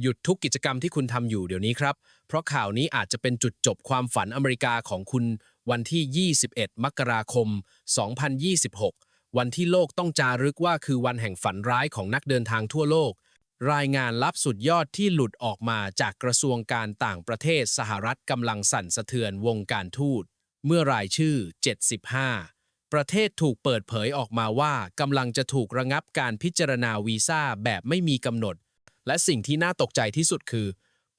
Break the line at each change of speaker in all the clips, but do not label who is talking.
หยุดทุกกิจกรรมที่คุณทำอยู่เดี๋ยวนี้ครับ เพราะข่าวนี้อาจจะเป็นจุดจบความฝันอเมริกาของคุณ วันที่ 21 มกราคม 2026 วันที่โลกต้องจารึกว่าคือวันแห่งฝันร้ายของนักเดินทางทั่วโลก รายงานลับสุดยอดที่หลุดออกมาจากกระทรวงการต่างประเทศสหรัฐกำลังสั่นสะเทือนวงการทูต เมื่อรายชื่อ 75ประเทศถูกเปิดเผยออกมาว่ากำลังจะถูกระงับการพิจารณาวีซ่าแบบไม่มีกำหนด และสิ่งที่น่าตกใจที่สุดคือ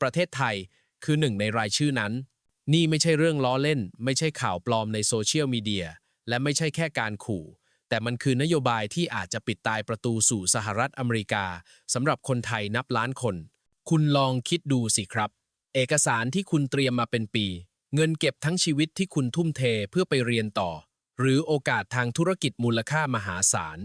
ประเทศไทยคือหนึ่งในรายชื่อนั้น นี่ไม่ใช่เรื่องล้อเล่น ไม่ใช่ข่าวปลอมในโซเชียลมีเดีย และไม่ใช่แค่การขู่ แต่มันคือนโยบายที่อาจจะปิดตายประตูสู่สหรัฐอเมริกาสำหรับคนไทยนับล้านคน คุณลองคิดดูสิครับ เอกสารที่คุณเตรียมมาเป็นปี เงินเก็บทั้งชีวิตที่คุณทุ่มเทเพื่อไปเรียนต่อ หรือโอกาสทางธุรกิจมูลค่ามหาศาล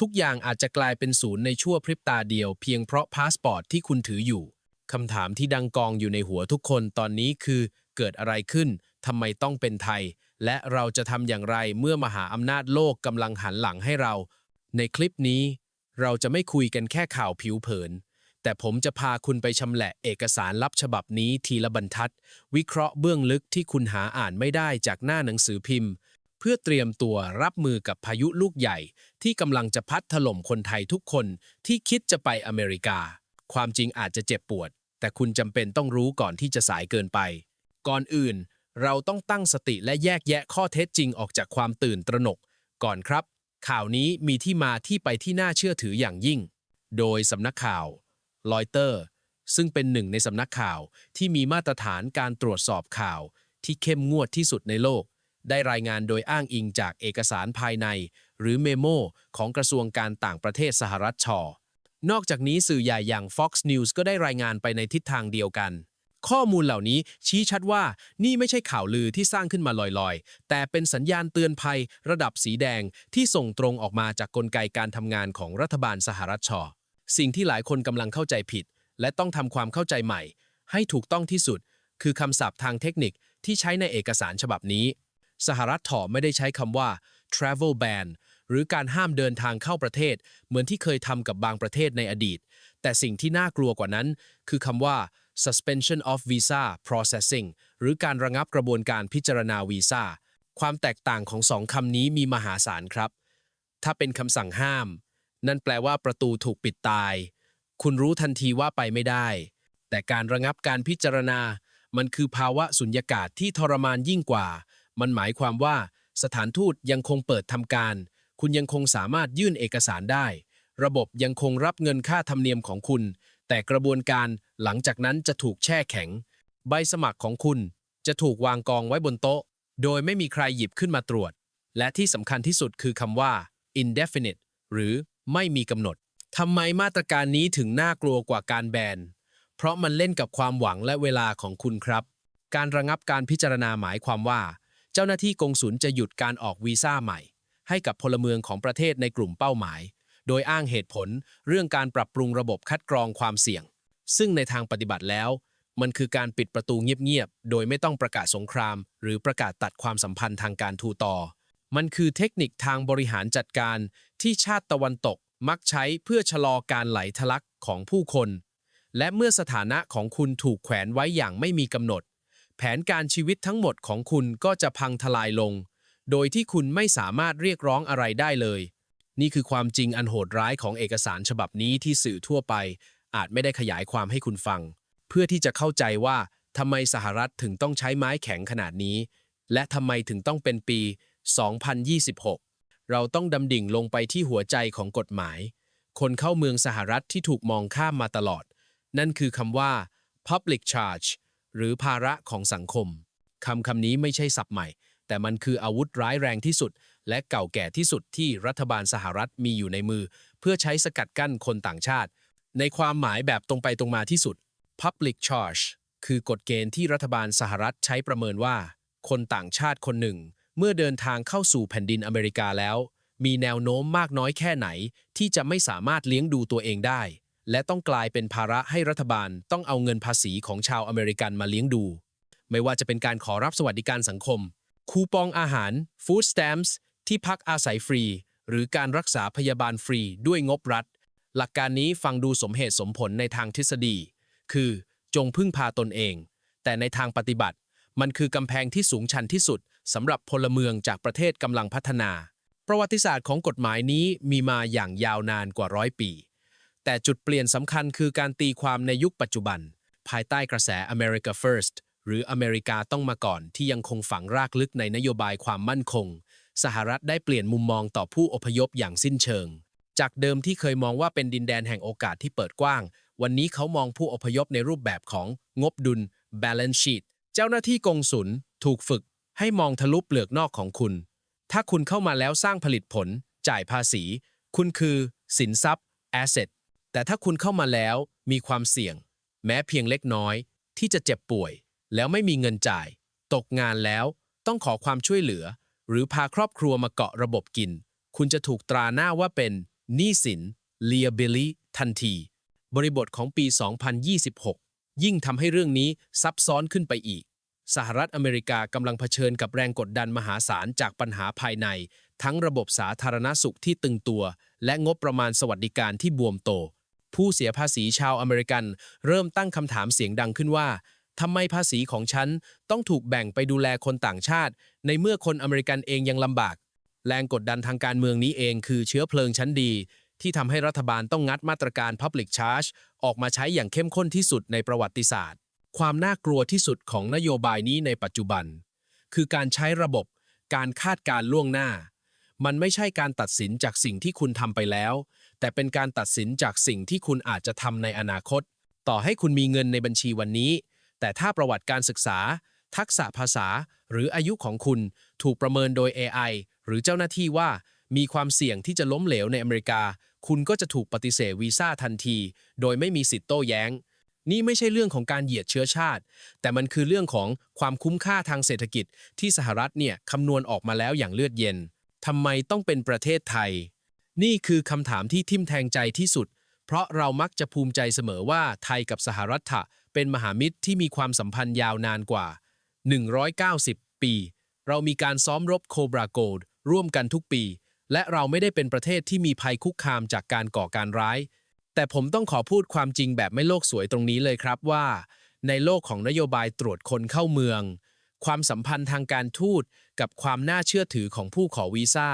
ทุกอย่างอาจจะกลายเป็นศูนย์ในชั่วพริบตาเดียวเพียงเพราะพาสปอร์ตที่คุณถืออยู่คำถามที่ดังกองอยู่ในหัวทุกคนตอนนี้คือ เกิดอะไรขึ้นทำไมต้องเป็นไทย และเราจะทำอย่างไรเมื่อมหาอำนาจโลกกำลังหันหลังให้เรา ในคลิปนี้ เราจะไม่คุยกันแค่ข่าวผิวเผิน แต่ผมจะพาคุณไปชำแหละเอกสารลับฉบับนี้ทีละบรรทัด วิเคราะห์เบื้องลึกที่คุณหาอ่านไม่ได้จากหน้าหนังสือพิมพ์ พื่อเตรียมตัวรับมือกับพายุลูกใหญ่ ที่กำลังจะพัดถล่มคนไทยทุกคนที่คิดจะไปอเมริกา ความจริงอาจจะเจ็บปวด แต่คุณจำเป็นต้องรู้ก่อนที่จะสายเกินไป ก่อนอื่น เราต้องตั้งสติและแยกแยะข้อเท็จจริงออกจากความตื่นตระหนก ก่อนครับ ข่าวนี้มีที่มาที่ไปที่น่าเชื่อถืออย่างยิ่ง โดยสำนักข่าวลอยเตอร์ซึ่งเป็นหนึ่งในสำนักข่าวที่มีมาตรฐานการตรวจสอบข่าวที่เข้มงวดที่สุดในโลก ได้รายงานโดยอ้างอิงจากเอกสารภายใน หรือเมโมของกระทรวงการต่างประเทศสหรัฐชอ นอกจากนี้สื่อใหญ่อย่าง Fox News ก็ได้รายงานไปในทิศทางเดียวกัน ข้อมูลเหล่านี้ชี้ชัดว่านี่ไม่ใช่ข่าวลือที่สร้างขึ้นมาลอยๆ แต่เป็นสัญญาณเตือนภัย ระดับสีแดงที่ส่งตรงออกมาจากกลไกการทำงานของรัฐบาลสหรัฐชอ สิ่งที่หลายคนกำลังเข้าใจผิด และต้องทำความเข้าใจใหม่ ให้ถูกต้องที่สุด คือคำศัพท์ทางเทคนิคที่ใช้ในเอกสารฉบับนี้ สหรัฐถอไม่ได้ใช้คำว่า travel ban หรือการห้ามเดินทางเข้าประเทศ เหมือนที่เคยทำกับบางประเทศในอดีต แต่สิ่งที่น่ากลัวกว่านั้น คือคำว่า suspension of visa processing หรือการระงับกระบวนการพิจารณาวีซ่า ความแตกต่างของสองคำนี้มีมหาศาลครับ ถ้าเป็นคำสั่งห้าม นั่นแปลว่าประตูถูกปิดตาย คุณรู้ทันทีว่าไปไม่ได้ แต่การระงับการพิจารณา มันคือภาวะสุญญากาศที่ทรมานยิ่งกว่า มันหมายความว่าสถานทูตยังคงเปิดทำการ คุณยังคงสามารถยื่นเอกสารได้ ระบบยังคงรับเงินค่าธรรมเนียมของคุณ แต่กระบวนการหลังจากนั้นจะถูกแช่แข็ง ใบสมัครของคุณจะถูกวางกองไว้บนโต๊ะ โดยไม่มีใครหยิบขึ้นมาตรวจ และที่สำคัญที่สุดคือคำว่า indefinite หรือไม่มีกำหนดทำไมมาตรการนี้ถึงน่ากลัวกว่าการแบน เพราะมันเล่นกับความหวังและเวลาของคุณครับ การระงับการพิจารณาหมายความว่า เจ้าหน้าที่กงสุลจะหยุดการออกวีซ่าใหม่ ให้กับพลเมืองของประเทศในกลุ่มเป้าหมาย โดยอ้างเหตุผลเรื่องการปรับปรุงระบบคัดกรองความเสี่ยง ซึ่งในทางปฏิบัติแล้ว มันคือการปิดประตูเงียบๆ โดยไม่ต้องประกาศสงคราม หรือประกาศตัดความสัมพันธ์ทางการทูตอมันคือเทคนิคทางบริหารจัดการที่ชาติตะวันตกมักใช้เพื่อชะลอการไหลทะลักของผู้คน และเมื่อสถานะของคุณถูกแขวนไว้อย่างไม่มีกำหนด แผนการชีวิตทั้งหมดของคุณก็จะพังทลายลง โดยที่คุณไม่สามารถเรียกร้องอะไรได้เลย นี่คือความจริงอันโหดร้ายของเอกสารฉบับนี้ที่สื่อทั่วไป อาจไม่ได้ขยายความให้คุณฟัง เพื่อที่จะเข้าใจว่าทำไมสหรัฐถึงต้องใช้ไม้แข็งขนาดนี้ และทำไมถึงต้องเป็นปี 2026 เราต้องดำดิ่งลงไปที่หัวใจของกฎหมาย คนเข้าเมืองสหรัฐที่ถูกมองข้ามมาตลอด นั่นคือคำว่า public charge หรือภาระของสังคมคำคำนี้ไม่ใช่ศัพท์ใหม่ แต่มันคืออาวุธร้ายแรงที่สุด และเก่าแก่ที่สุดที่รัฐบาลสหรัฐมีอยู่ในมือ เพื่อใช้สกัดกั้นคนต่างชาติ ในความหมายแบบตรงไปตรงมาที่สุด public charge คือกฎเกณฑ์ที่รัฐบาลสหรัฐใช้ประเมินว่า คนต่างชาติคนหนึ่ง เมื่อเดินทางเข้าสู่แผ่นดินอเมริกาแล้ว มีแนวโน้มมากน้อยแค่ไหน ที่จะไม่สามารถเลี้ยงดูตัวเองได้ และต้องกลายเป็นภาระให้รัฐบาลต้องเอาเงินภาษีของชาวอเมริกันมาเลี้ยงดู ไม่ว่าจะเป็นการขอรับสวัสดิการสังคม คูปองอาหาร food stamps ที่พักอาศัยฟรี หรือการรักษาพยาบาลฟรีด้วยงบรัฐ หลักการนี้ฟังดูสมเหตุสมผลในทางทฤษฎี คือ จงพึ่งพาตนเอง แต่ในทางปฏิบัติ มันคือกำแพงที่สูงชันที่สุดสำหรับพลเมืองจากประเทศกำลังพัฒนา ประวัติศาสตร์ของกฎหมายนี้มีมาอย่างยาวนานกว่าร้อยปี แต่จุดเปลี่ยนสำคัญคือการตีความในยุคปัจจุบัน ภายใต้กระแส America First หรืออเมริกาต้องมาก่อนที่ยังคงฝังรากลึกในนโยบายความมั่นคง สหรัฐได้เปลี่ยนมุมมองต่อผู้อพยพอย่างสิ้นเชิง จากเดิมที่เคยมองว่าเป็นดินแดนแห่งโอกาสที่เปิดกว้าง วันนี้เขามองผู้อพยพในรูปแบบของงบดุล balance sheet เจ้าหน้าที่กงสุลถูกฝึก ให้มองทะลุเปลือกนอกของคุณ ถ้าคุณเข้ามาแล้วสร้างผลิตผล จ่ายภาษี คุณคือ สินทรัพย์ asset แต่ถ้าคุณเข้ามาแล้วมีความเสี่ยง แม้เพียงเล็กน้อย ที่จะเจ็บป่วย แล้วไม่มีเงินจ่าย ตกงานแล้วต้องขอความช่วยเหลือ หรือพาครอบครัวมาเกาะระบบกิน คุณจะถูกตราหน้าว่าเป็นหนี้สิน liability ทันที บริบทของปี 2026 ยิ่งทำให้เรื่องนี้ซับซ้อนขึ้นไปอีก สหรัฐอเมริกากำลังเผชิญกับแรงกดดันมหาศาลจากปัญหาภายใน ทั้งระบบสาธารณสุขที่ตึงตัว และงบประมาณสวัสดิการที่บวมโต ผู้เสียภาษีชาวอเมริกัน เริ่มตั้งคำถามเสียงดังขึ้นว่าทำไมภาษีของฉันต้องถูกแบ่งไปดูแลคนต่างชาติ ในเมื่อคนอเมริกันเองยังลำบาก แรงกดดันทางการเมืองนี้เองคือเชื้อเพลิงชั้นดี ที่ทำให้รัฐบาลต้องงัดมาตรการ Public Charge ออกมาใช้อย่างเข้มข้นที่สุดในประวัติศาสตร์ ความน่ากลัวที่สุดของนโยบายนี้ในปัจจุบัน คือการใช้ระบบ การคาดการล่วงหน้า มันไม่ใช่การตัดสินจากสิ่งที่คุณทำไปแล้ว แต่เป็นการตัดสินจากสิ่งที่คุณอาจจะทำในอนาคต ต่อให้คุณมีเงินในบัญชีวันนี้ แต่ถ้าประวัติการศึกษา ทักษะภาษา หรืออายุของคุณถูกประเมินโดย AI หรือเจ้าหน้าที่ว่า มีความเสี่ยงที่จะล้มเหลวในอเมริกา คุณก็จะถูกปฏิเสธวีซ่าทันที โดยไม่มีสิทธิ์โต้แย้ง นี่ไม่ใช่เรื่องของการเหยียดเชื้อชาติ แต่มันคือเรื่องของความคุ้มค่าทางเศรษฐกิจ ที่สหรัฐเนี่ยคำนวณออกมาแล้วอย่างเลือดเย็นทำไมต้องเป็นประเทศไทย นี่คือคำถามที่ทิ่มแทงใจที่สุด เพราะเรามักจะภูมิใจเสมอว่าไทยกับสหรัฐะเป็นมหามิตรที่มีความสัมพันธ์ยาวนานกว่า 190 ปี เรามีการซ้อมรบโคบราโกลด์ร่วมกันทุกปี และเราไม่ได้เป็นประเทศที่มีภัยคุกคามจากการก่อการร้าย แต่ผมต้องขอพูดความจริงแบบไม่โลกสวยตรงนี้เลยครับว่า ในโลกของนโยบายตรวจคนเข้าเมือง ความสัมพันธ์ทางการทูตกับความน่าเชื่อถือของผู้ขอวีซ่า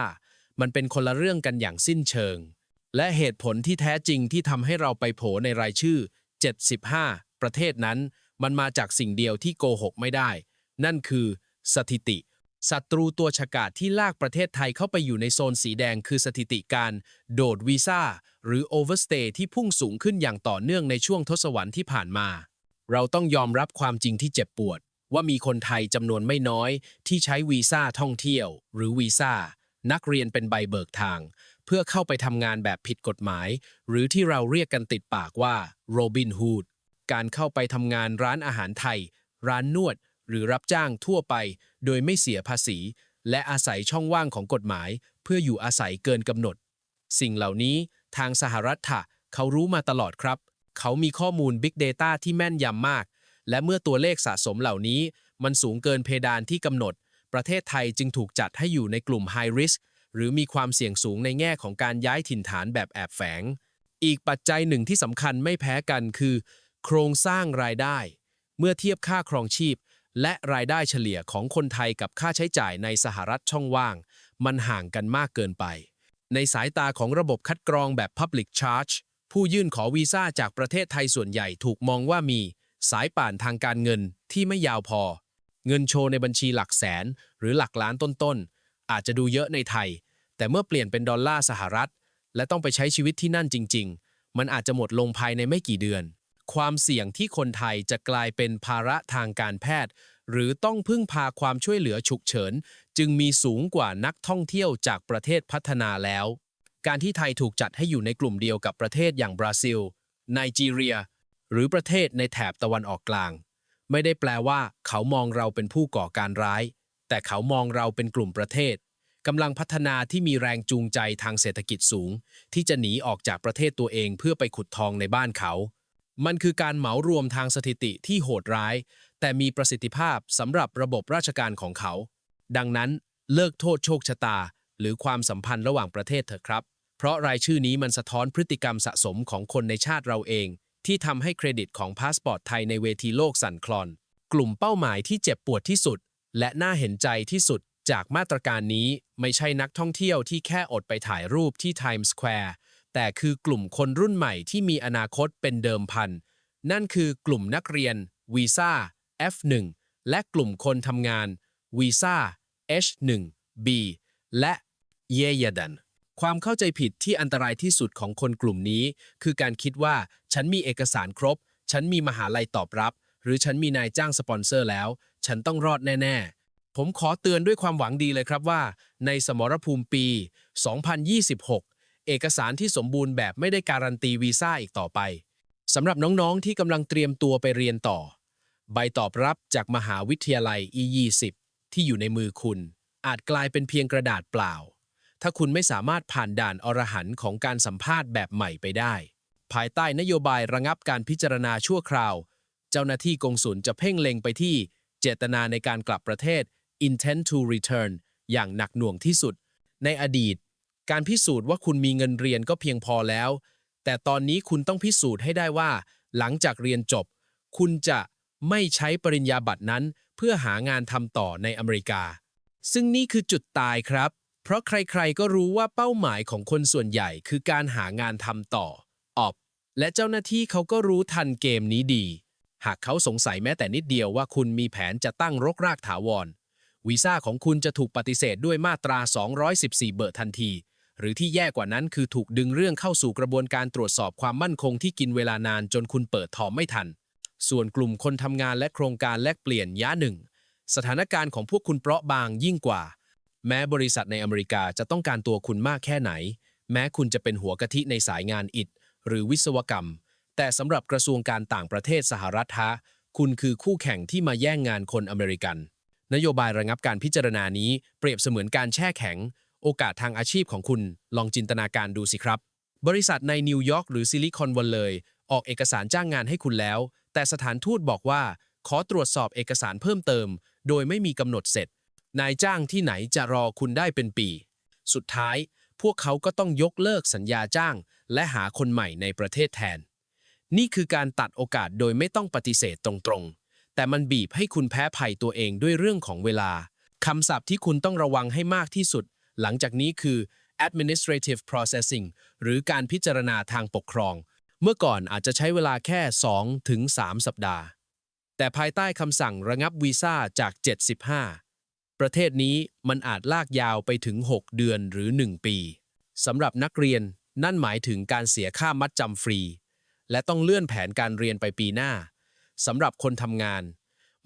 มันเป็นคนละเรื่องกันอย่างสิ้นเชิง และเหตุผลที่แท้จริงที่ทำให้เราไปโผในรายชื่อ 75 ประเทศนั้น มันมาจากสิ่งเดียวที่โกหกไม่ได้ นั่นคือ สถิติศัตรูตัวฉกาจที่ลากประเทศไทยเข้าไปอยู่ในโซนสีแดงคือสถิติการ โดดวีซ่า หรือ overstay ที่พุ่งสูงขึ้นอย่างต่อเนื่องในช่วงทศวรรษที่ผ่านมา เราต้องยอมรับความจริงที่เจ็บปวด ว่ามีคนไทยจำนวนไม่น้อย ที่ใช้วีซ่าท่องเที่ยว หรือวีซ่า นักเรียนเป็นใบเบิกทาง เพื่อเข้าไปทำงานแบบผิดกฎหมาย หรือที่เราเรียกกันติดปากว่าโรบินฮูดการเข้าไปทำงานร้านอาหารไทย ร้านนวด หรือรับจ้างทั่วไป โดยไม่เสียภาษี และอาศัยช่องว่างของกฎหมาย เพื่ออยู่อาศัยเกินกำหนด สิ่งเหล่านี้ทางสหรัฐะเขารู้มาตลอดครับ เขามีข้อมูล Big Data ที่แม่นยำมาก และเมื่อตัวเลขสะสมเหล่านี้ มันสูงเกินเพดานที่กำหนด ประเทศไทยจึงถูกจัดให้อยู่ในกลุ่ม High Risk หรือมีความเสี่ยงสูงในแง่ของการย้ายถิ่นฐานแบบแอบแฝง อีกปัจจัยหนึ่งที่สำคัญไม่แพ้กันคือ โครงสร้างรายได้ เมื่อเทียบค่าครองชีพ และรายได้เฉลี่ยของคนไทยกับค่าใช้จ่ายในสหรัฐช่องว่าง มันห่างกันมากเกินไป ในสายตาของระบบคัดกรองแบบ Public Charge ผู้ยื่นขอวีซ่าจากประเทศไทยส่วนใหญ่ถูกมองว่ามี สายป่านทางการเงินที่ไม่ยาวพอ เงินโชว์ในบัญชีหลักแสน หรือหลักล้านต้นๆ อาจจะดูเยอะในไทย แต่เมื่อเปลี่ยนเป็นดอลลาร์สหรัฐ และต้องไปใช้ชีวิตที่นั่นจริง ๆ มันอาจจะหมดลงภายในไม่กี่เดือน ความเสี่ยงที่คนไทยจะกลายเป็นภาระทางการแพทย์ หรือต้องพึ่งพาความช่วยเหลือฉุกเฉิน จึงมีสูงกว่านักท่องเที่ยวจากประเทศพัฒนาแล้ว การที่ไทยถูกจัดให้อยู่ในกลุ่มเดียวกับประเทศอย่างบราซิลไนจีเรีย หรือประเทศในแถบตะวันออกกลาง ไม่ได้แปลว่า เขามองเราเป็นผู้ก่อการร้าย แต่เขามองเราเป็นกลุ่มประเทศกำลังพัฒนาที่มีแรงจูงใจทางเศรษฐกิจสูง ที่จะหนีออกจากประเทศตัวเองเพื่อไปขุดทองในบ้านเขา มันคือการเหมารวมทางสถิติที่โหดร้าย แต่มีประสิทธิภาพสำหรับระบบราชการของเขา ดังนั้นเลิกโทษโชคชะตา หรือความสัมพันธ์ระหว่างประเทศเถอะครับ เพราะรายชื่อนี้มันสะท้อนพฤติกรรมสะสมของคนในชาติเราเอง ที่ทำให้เครดิตของพาสปอร์ตไทยในเวทีโลกสั่นคลอน กลุ่มเป้าหมายที่เจ็บปวดที่สุด และน่าเห็นใจที่สุดจากมาตรการนี้ไม่ใช่นักท่องเที่ยวที่แค่อดไปถ่ายรูปที่ Times Square แต่คือกลุ่มคนรุ่นใหม่ที่มีอนาคตเป็นเดิมพัน นั่นคือกลุ่มนักเรียนวีซ่า F1 และกลุ่มคนทำงานวีซ่า H1B และเยยดัน ความเข้าใจผิดที่อันตรายที่สุดของคนกลุ่มนี้ คือการคิดว่า ฉันมีเอกสารครบ ฉันมีมหาลัยตอบรับ หรือฉันมีนายจ้างสปอนเซอร์แล้ว ฉันต้องรอดแน่ ๆ ผมขอเตือนด้วยความหวังดีเลยครับว่า ในสมรภูมิปี 2026 เอกสารที่สมบูรณ์แบบไม่ได้การันตีวีซ่าอีกต่อไปสำหรับน้องๆที่กำลังเตรียมตัวไปเรียนต่อ ใบตอบรับจากมหาวิทยาลัย E20 ที่อยู่ในมือคุณ อาจกลายเป็นเพียงกระดาษเปล่า ถ้าคุณไม่สามารถผ่านด่านอรหันต์ของการสัมภาษณ์แบบใหม่ไปได้ ภายใต้นโยบายระงับการพิจารณาชั่วคราว เจ้าหน้าที่กงสุลจะเพ่งเล็งไปที่ เจตนาในการกลับประเทศ intent to return อย่างหนักหน่วงที่สุด ในอดีต การพิสูจน์ว่าคุณมีเงินเรียนก็เพียงพอแล้ว แต่ตอนนี้คุณต้องพิสูจน์ให้ได้ว่า หลังจากเรียนจบ คุณจะไม่ใช้ปริญญาบัตรนั้น เพื่อหางานทำต่อในอเมริกา ซึ่งนี่คือจุดตายครับ เพราะใครๆก็รู้ว่าเป้าหมายของคนส่วนใหญ่คือการหางานทำต่อออบและเจ้าหน้าที่เขาก็รู้ทันเกมนี้ดี หากเขาสงสัยแม้แต่นิดเดียวว่าคุณมีแผนจะตั้งรกรากถาวร วีซ่าของคุณจะถูกปฏิเสธด้วยมาตรา 214 เบอร์ทันที หรือที่แย่กว่านั้นคือถูกดึงเรื่องเข้าสู่กระบวนการตรวจสอบความมั่นคงที่กินเวลานานจนคุณเปิดทอมไม่ทัน ส่วนกลุ่มคนทำงานและโครงการแลกเปลี่ยนย้าหนึ่ง สถานการณ์ของพวกคุณเปราะบางยิ่งกว่า แม้บริษัทในอเมริกาจะต้องการตัวคุณมากแค่ไหน แม้คุณจะเป็นหัวกะทิในสายงานอิฐหรือวิศวกรรม แต่สำหรับกระทรวงการต่างประเทศสหรัฐฮะคุณคือคู่แข่งที่มาแย่งงานคนอเมริกัน นโยบายระงับการพิจารณานี้เปรียบเสมือนการแช่แข็ง โอกาสทางอาชีพของคุณลองจินตนาการดูสิครับ บริษัทในนิวยอร์กหรือซิลิคอนวัลเลยออกเอกสารจ้างงานให้คุณแล้ว แต่สถานทูตบอกว่า ขอตรวจสอบเอกสารเพิ่มเติม โดยไม่มีกำหนดเสร็จ นายจ้างที่ไหนจะรอคุณได้เป็นปี สุดท้าย พวกเขาก็ต้องยกเลิกสัญญาจ้าง และหาคนใหม่ในประเทศแทน นี่คือการตัดโอกาสโดยไม่ต้องปฏิเสธตรงๆ แต่มันบีบให้คุณแพ้ภัยตัวเองด้วยเรื่องของเวลาคำศัพท์ที่คุณต้องระวังให้มากที่สุด หลังจากนี้คือ administrative processing หรือการพิจารณาทางปกครอง เมื่อก่อนอาจจะใช้เวลาแค่2ถึง3สัปดาห์ แต่ภายใต้คำสั่งระงับวีซ่าจาก 75 ประเทศนี้มันอาจลากยาวไปถึง 6 เดือนหรือ 1 ปีสำหรับนักเรียนนั่นหมายถึงการเสียค่ามัดจำฟรี และต้องเลื่อนแผนการเรียนไปปีหน้าสำหรับคนทำงาน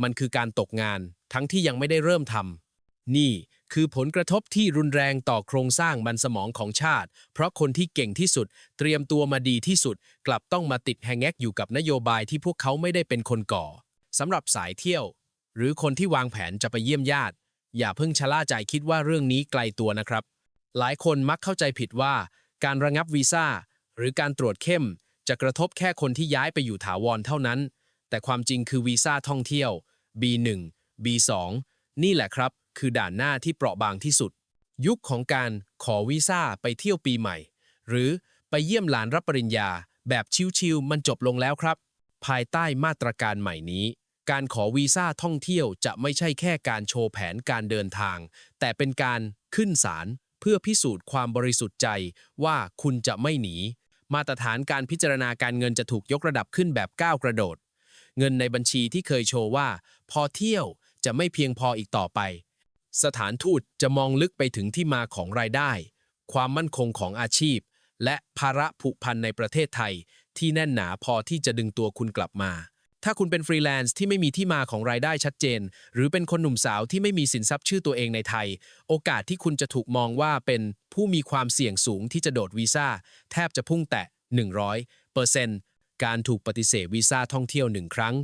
มันคือการตกงานทั้งที่ยังไม่ได้เริ่มทำนี่คือผลกระทบที่รุนแรงต่อโครงสร้างมันสมองของชาติ เพราะคนที่เก่งที่สุด เตรียมตัวมาดีที่สุด กลับต้องมาติดแฮงแงกอยู่กับนโยบายที่พวกเขาไม่ได้เป็นคนก่อสำหรับสายเที่ยว หรือคนที่วางแผนจะไปเยี่ยมญาติ อย่าเพิ่งชะล่าใจคิดว่าเรื่องนี้ไกลตัวนะครับ หลายคนมักเข้าใจผิดว่า การระงับวีซ่าหรือการตรวจเข้ม จะกระทบแค่คนที่ย้ายไปอยู่ถาวรเท่านั้น แต่ความจริงคือวีซ่าท่องเที่ยว B1 B2 นี่แหละครับ คือด่านหน้าที่เปราะบางที่สุด ยุคของการขอวีซ่าไปเที่ยวปีใหม่ หรือไปเยี่ยมหลานรับปริญญา แบบชิวๆมันจบลงแล้วครับ ภายใต้มาตรการใหม่นี้ การขอวีซ่าท่องเที่ยวจะไม่ใช่แค่การโชว์แผนการเดินทาง แต่เป็นการขึ้นศาลเพื่อพิสูจน์ความบริสุทธิ์ใจว่าคุณจะไม่หนี มาตรฐานการพิจารณาการเงินจะถูกยกระดับขึ้นแบบก้าวกระโดด เงินในบัญชีที่เคยโชว์ว่า พอเที่ยวจะไม่เพียงพออีกต่อไป สถานทูตจะมองลึกไปถึงที่มาของรายได้ ความมั่นคงของอาชีพ และภาระผูกพันในประเทศไทย ที่แน่นหนาพอที่จะดึงตัวคุณกลับมา ถ้าคุณเป็นฟรีแลนซ์ที่ไม่มีที่มาของรายได้ชัดเจน หรือเป็นคนหนุ่มสาวที่ไม่มีสินทรัพย์ชื่อตัวเองในไทย โอกาสที่คุณจะถูกมองว่าเป็นผู้มีความเสี่ยงสูงที่จะโดดวีซ่าแทบจะพุ่งแตะ 100เปอร์เซนต์การถูกปฏิเสธวีซ่าท่องเที่ยวหนึ่งครั้ง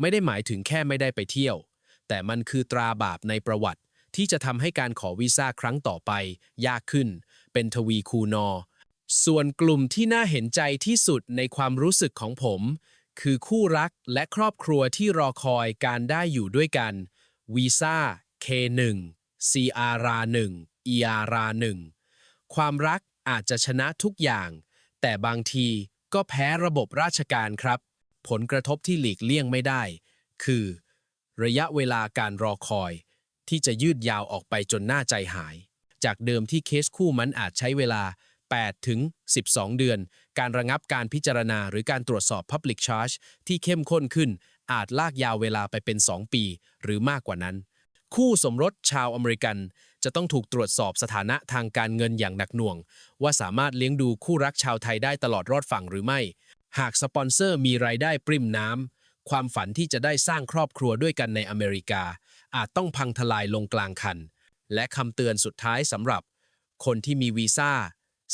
ไม่ได้หมายถึงแค่ไม่ได้ไปเที่ยว แต่มันคือตราบาปในประวัติ ที่จะทำให้การขอวีซ่าครั้งต่อไป ยากขึ้น เป็นทวีคูณอส่วนกลุ่มที่น่าเห็นใจที่สุดในความรู้สึกของผม คือคู่รักและครอบครัวที่รอคอยการได้อยู่ด้วยกันวีซ่า K1 CR1 ER1 ความรักอาจจะชนะทุกอย่าง แต่บางทีก็แพ้ระบบราชการครับ ผลกระทบที่หลีกเลี่ยงไม่ได้ คือ ระยะเวลาการรอคอย ที่จะยืดยาวออกไปจนหน้าใจหาย จากเดิมที่เคสคู่มันอาจใช้เวลา 8 ถึง 12 เดือน การระงับการพิจารณาหรือการตรวจสอบ Public Charge ที่เข้มข้นขึ้น อาจลากยาวเวลาไปเป็น 2 ปี หรือมากกว่านั้น คู่สมรสชาวอเมริกัน จะต้องถูกตรวจสอบสถานะทางการเงินอย่างหนักหน่วง ว่าสามารถเลี้ยงดูคู่รักชาวไทยได้ตลอดรอดฝั่งหรือไม่ หากสปอนเซอร์มีรายได้ปริมน้ำความฝันที่จะได้สร้างครอบครัวด้วยกันในอเมริกา อาจต้องพังทลายลงกลางคันและคำเตือนสุดท้ายสำหรับ คนที่มีวีซ่า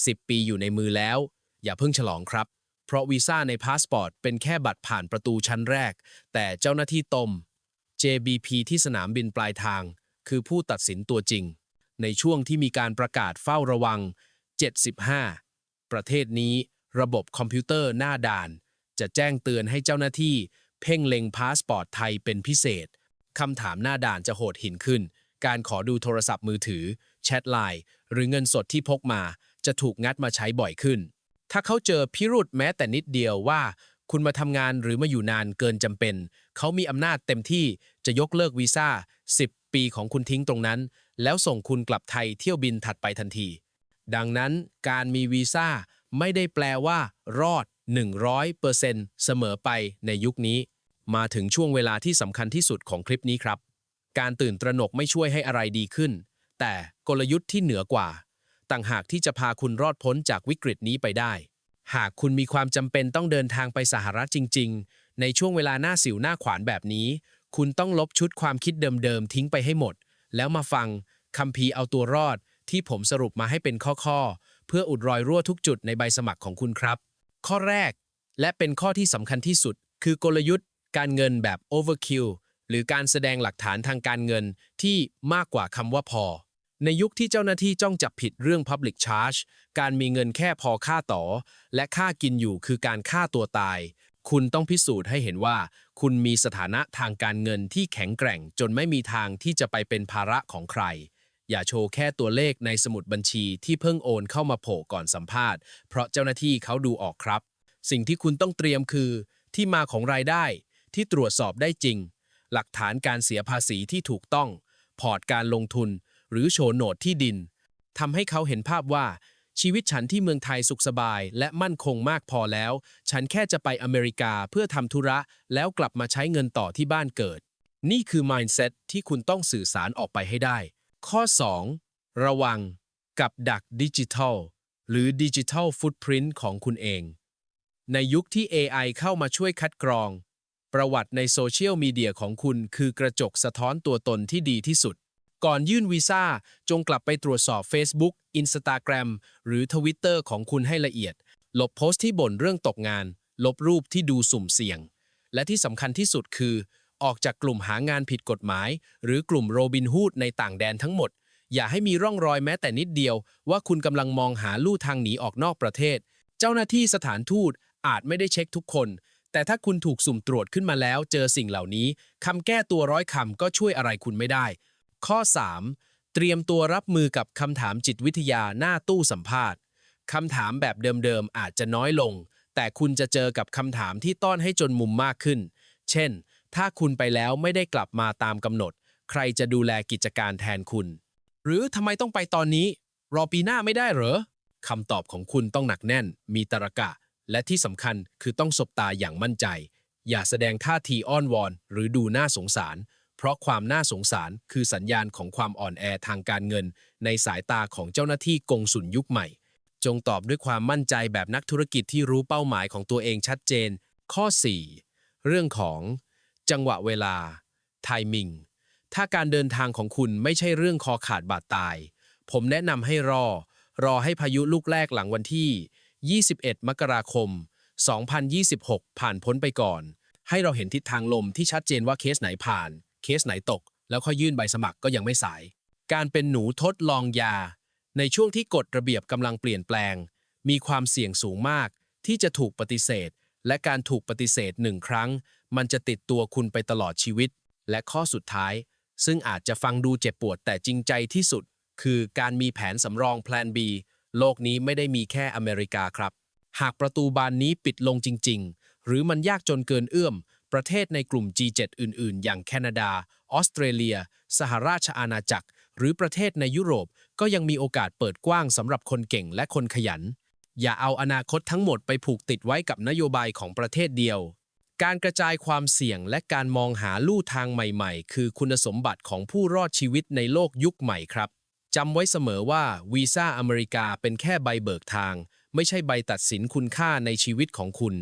10 ปีอยู่ในมือแล้ว อย่าเพิ่งฉลองครับ เพราะวีซ่าในพาสปอร์ตเป็นแค่บัตรผ่านประตูชั้นแรก แต่เจ้าหน้าที่ตม JBP ที่สนามบินปลายทาง คือผู้ตัดสินตัวจริง ในช่วงที่มีการประกาศเฝ้าระวัง 75 ประเทศนี้ระบบคอมพิวเตอร์หน้าด่าน จะแจ้งเตือนให้เจ้าหน้าที่ เพ่งเล็งพาสปอร์ตไทยเป็นพิเศษคำถามหน้าด่านจะโหดหินขึ้น การขอดูโทรศัพท์มือถือ แชทไลน์ หรือเงินสดที่พกมา จะถูกงัดมาใช้บ่อยขึ้น ถ้าเขาเจอพิรุธแม้แต่นิดเดียวว่า คุณมาทำงานหรือมาอยู่นานเกินจำเป็น เขามีอำนาจเต็มที่จะยกเลิกวีซ่า 10 ปีของคุณทิ้งตรงนั้น แล้วส่งคุณกลับไทยเที่ยวบินถัดไปทันที ดังนั้นการมีวีซ่าไม่ได้แปลว่า รอด 100%เสมอไปในยุคนี้ มาถึงช่วงเวลาที่สำคัญที่สุดของคลิปนี้ครับ การตื่นตระหนกไม่ช่วยให้อะไรดีขึ้น แต่กลยุทธ์ที่เหนือกว่า ต่างหากที่จะพาคุณรอดพ้นจากวิกฤตนี้ไปได้ หากคุณมีความจำเป็นต้องเดินทางไปสหรัฐจริง ๆ ในช่วงเวลาหน้าสิวหน้าขวานแบบนี้ คุณต้องลบชุดความคิดเดิมๆทิ้งไปให้หมด แล้วมาฟังคัมภีร์เอาตัวรอด ที่ผมสรุปมาให้เป็นข้อๆเพื่ออุดรอยรั่วทุกจุดในใบสมัครของคุณครับ ข้อแรก และเป็นข้อที่สำคัญที่สุด คือกลยุทธ์ การเงินแบบ overkill หรือการแสดงหลักฐานทางการเงินที่มากกว่าคำว่าพอ ในยุคที่เจ้าหน้าที่จ้องจับผิดเรื่อง Public Charge การมีเงินแค่พอค่าต่อ และค่ากินอยู่คือการฆ่าตัวตาย คุณต้องพิสูจน์ให้เห็นว่า คุณมีสถานะทางการเงินที่แข็งแกร่ง จนไม่มีทางที่จะไปเป็นภาระของใคร อย่าโชว์แค่ตัวเลขในสมุดบัญชีที่เพิ่งโอนเข้ามาโผล่ก่อนสัมภาษณ์ เพราะเจ้าหน้าที่เขาดูออกครับ สิ่งที่คุณต้องเตรียมคือ ที่มาของรายได้ ที่ตรวจสอบได้จริง หลักฐานการเสียภาษีที่ถูกต้อง พอร์ตการลงทุน หรือโฉนดที่ดินทำให้เขาเห็นภาพว่า ชีวิตฉันที่เมืองไทยสุขสบาย และมั่นคงมากพอแล้ว ฉันแค่จะไปอเมริกาเพื่อทำธุระ แล้วกลับมาใช้เงินต่อที่บ้านเกิด นี่คือ mindset ที่คุณต้องสื่อสารออกไปให้ได้ ข้อ 2 ระวัง กับดักดิจิทัล หรือดิจิทัลฟุตพิ้นของคุณเอง ในยุคที่ AI เข้ามาช่วยคัดกรอง ประวัติในโซเชียลมีเดียของคุณคือกระจกสะท้อนตัวตนที่ดีที่สุด ก่อนยื่นวีซ่าจงกลับไปตรวจสอบ Facebook Instagram หรือ Twitter ของคุณให้ละเอียด ลบโพสต์ที่บ่นเรื่องตกงาน ลบรูปที่ดูสุ่มเสี่ยง และที่สำคัญที่สุดคือ ออกจากกลุ่มหางานผิดกฎหมาย หรือกลุ่มโรบินฮูดในต่างแดนทั้งหมด อย่าให้มีร่องรอยแม้แต่นิดเดียว ว่าคุณกำลังมองหาลู่ทางหนีออกนอกประเทศ เจ้าหน้าที่สถานทูตอาจไม่ได้เช็คทุกคน แต่ถ้าคุณถูกสุ่มตรวจขึ้นมาแล้ว เจอสิ่งเหล่านี้คำแก้ตัวร้อยคำก็ช่วยอะไรคุณไม่ได้ ข้อ 3. เตรียมตัวรับมือกับคำถามจิตวิทยาหน้าตู้สัมภาษณ์คำถามแบบเดิมๆอาจจะน้อยลง แต่คุณจะเจอกับคำถามที่ต้อนให้จนมุมมากขึ้น เช่น ถ้าคุณไปแล้วไม่ได้กลับมาตามกำหนด ใครจะดูแลกิจการแทนคุณ หรือทำไมต้องไปตอนนี้ รอปีหน้าไม่ได้เหรอคำตอบของคุณต้องหนักแน่น มีตรรกะ และที่สำคัญคือต้องสบตาอย่างมั่นใจ อย่าแสดงท่าทีอ้อนวอน หรือดูน่าสงสาร เพราะความน่าสงสารคือสัญญาณของความอ่อนแอทางการเงิน ในสายตาของเจ้าหน้าที่กงสุลยุคใหม่ จงตอบด้วยความมั่นใจแบบนักธุรกิจที่รู้เป้าหมายของตัวเองชัดเจน ข้อ 4 เรื่องของ จังหวะเวลาไทมิงถ้าการเดินทางของคุณไม่ใช่เรื่องคอขาดบาดตาย ผมแนะนำให้รอ รอให้พายุลูกแรกหลังวันที่ 21 มกราคม 2026 ผ่านพ้นไปก่อน ให้เราเห็นทิศทางลมที่ชัดเจนว่าเคสไหนผ่าน เคสไหนตก แล้วค่อยยื่นใบสมัครก็ยังไม่สาย การเป็นหนูทดลองยา ในช่วงที่กฎระเบียบกำลังเปลี่ยนแปลง มีความเสี่ยงสูงมาก ที่จะถูกปฏิเสธ และการถูกปฏิเสธหนึ่งครั้ง มันจะติดตัวคุณไปตลอดชีวิต และข้อสุดท้าย ซึ่งอาจจะฟังดูเจ็บปวดแต่จริงใจที่สุด คือการมีแผนสำรองแพลน B โลกนี้ไม่ได้มีแค่อเมริกาครับ หากประตูบานนี้ปิดลงจริง ๆ หรือมันยากจนเกินเอื้อม ประเทศในกลุ่ม G7 อื่น ๆ อย่างแคนาดา ออสเตรเลีย สหราชอาณาจักร หรือประเทศในยุโรปก็ยังมีโอกาสเปิดกว้างสำหรับคนเก่งและคนขยัน อย่าเอาอนาคตทั้งหมดไปผูกติดไว้กับนโยบายของประเทศเดียว การกระจายความเสี่ยงและการมองหาลู่ทางใหม่ ๆ คือคุณสมบัติของผู้รอดชีวิตในโลกยุคใหม่ครับจำไว้เสมอว่าวีซ่าอเมริกาเป็นแค่ใบเบิกทาง ไม่ใช่ใบตัดสินคุณค่าในชีวิตของคุณ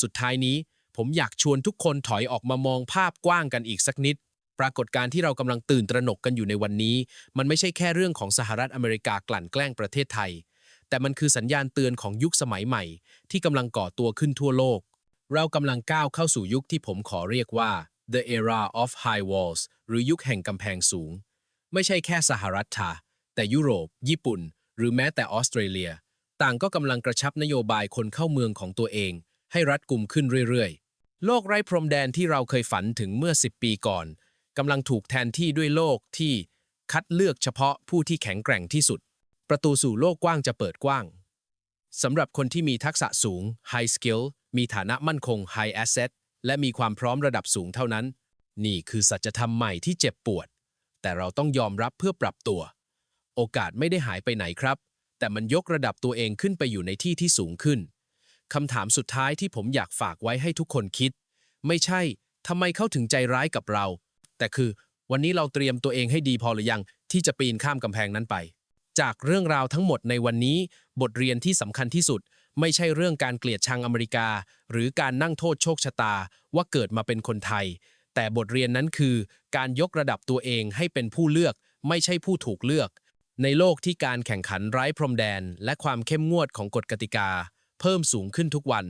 สุดท้ายนี้ ผมอยากชวนทุกคนถอยออกมามองภาพกว้างกันอีกสักนิด ปรากฏการณ์ที่เรากำลังตื่นตระหนกกันอยู่ในวันนี้ มันไม่ใช่แค่เรื่องของสหรัฐอเมริกากลั่นแกล้งประเทศไทย แต่มันคือสัญญาณเตือนของยุคสมัยใหม่ ที่กำลังก่อตัวขึ้นทั่วโลก เรากำลังก้าวเข้าสู่ยุคที่ผมขอเรียกว่า the era of high walls หรือยุคแห่งกำแพงสูง ไม่ใช่แค่สหรัฐทาแต่ยุโรป ญี่ปุ่น หรือแม้แต่ออสเตรเลีย ต่างก็กำลังกระชับนโยบายคนเข้าเมืองของตัวเอง ให้รัดกุมขึ้นเรื่อยๆ โลกไร้พรมแดนที่เราเคยฝันถึงเมื่อ 10 ปีก่อนกำลังถูกแทนที่ด้วยโลกที่คัดเลือกเฉพาะผู้ที่แข็งแกร่งที่สุด ประตูสู่โลกกว้างจะเปิดกว้างสำหรับคนที่มีทักษะสูง high skill มีฐานะมั่นคง high asset และมีความพร้อมระดับสูงเท่านั้น นี่คือสัจธรรมใหม่ที่เจ็บปวด แต่เราต้องยอมรับเพื่อปรับตัว โอกาสไม่ได้หายไปไหนครับ แต่มันยกระดับตัวเองขึ้นไปอยู่ในที่ที่สูงขึ้น คำถามสุดท้ายที่ผมอยากฝากไว้ให้ทุกคนคิด ไม่ใช่ทำไมเขาถึงใจร้ายกับเรา แต่คือวันนี้เราเตรียมตัวเองให้ดีพอหรือยัง ที่จะปีนข้ามกำแพงนั้นไป จากเรื่องราวทั้งหมดในวันนี้ บทเรียนที่สำคัญที่สุด ไม่ใช่เรื่องการเกลียดชังอเมริกา หรือการนั่งโทษโชคชะตาว่าเกิดมาเป็นคนไทย แต่บทเรียนนั้นคือ การยกระดับตัวเองให้เป็นผู้เลือก ไม่ใช่ผู้ถูกเลือก ในโลกที่การแข่งขันไร้พรมแดน และความเข้มงวดของกฎกติกา เพิ่มสูงขึ้นทุกวัน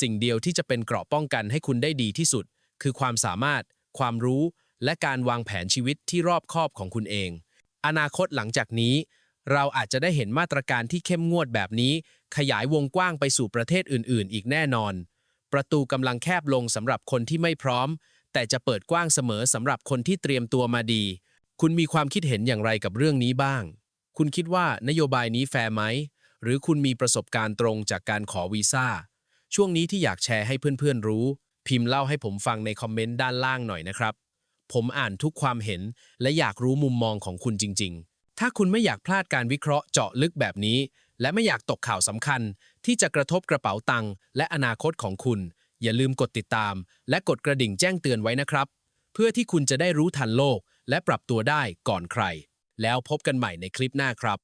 สิ่งเดียวที่จะเป็นเกราะป้องกันให้คุณได้ดีที่สุด คือความสามารถ ความรู้ และการวางแผนชีวิตที่รอบคอบของคุณเอง อนาคตหลังจากนี้ เราอาจจะได้เห็นมาตรการที่เข้มงวดแบบนี้ ขยายวงกว้างไปสู่ประเทศอื่น ๆ อีกแน่นอน ประตูกำลังแคบลงสำหรับคนที่ไม่พร้อม แต่จะเปิดกว้างเสมอสำหรับคนที่เตรียมตัวมาดี คุณมีความคิดเห็นอย่างไรกับเรื่องนี้บ้าง คุณคิดว่านโยบายนี้แฟร์ไหม หรือคุณมีประสบการณ์ตรงจากการขอวีซ่า ช่วงนี้ที่อยากแชร์ให้เพื่อนๆรู้ พิมพ์เล่าให้ผมฟังในคอมเมนต์ด้านล่างหน่อยนะครับ ผมอ่านทุกความเห็นและอยากรู้มุมมองของคุณจริง ๆ ถ้าคุณไม่อยากพลาดการวิเคราะห์เจาะลึกแบบนี้ และไม่อยากตกข่าวสำคัญ ที่จะกระทบกระเป๋าตังค์และอนาคตของคุณ อย่าลืมกดติดตาม และกดกระดิ่งแจ้งเตือนไว้นะครับ เพื่อที่คุณจะได้รู้ทันโลก และปรับตัวได้ก่อนใคร แล้วพบกันใหม่ในคลิปหน้าครับ